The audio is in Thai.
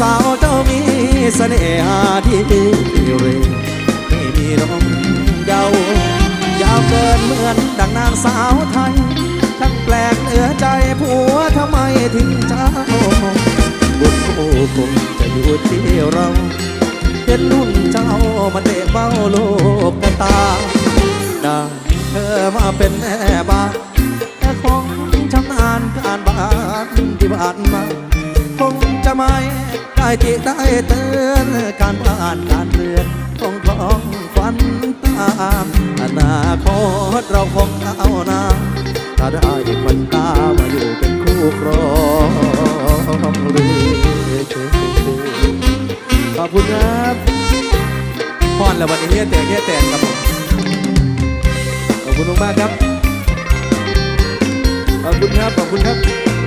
สาวเจ้ามีเสน่หาที่เรไม่มีน้องเยาวยาวเกินเหมือนดังนางสาวไทย ทั้งแปลกเหนือใจผัวทำไมทิ้งเจ้าบุญคู่คงจะอยู่ที่เราเห็นนุ่นเจ้ามาเตะเบ้าโลกกตาด้เธอมาเป็นแม่บ้านแต่คงชำนาญการบ้านที่บ้านมาคงจะไม่ ได้ติได้เตือนการบ้านการเรือนคงคล้องควันตามอนาคตเราคงเอาหนาถ้าได้คนตามาอยู่เป็นคู่ครองเรือขอบคุณครับพอนแล้ววันนี้เฮียแต่เฮียแต่ครับผมขอบคุณมากครับขอบคุณครับขอบคุณครับ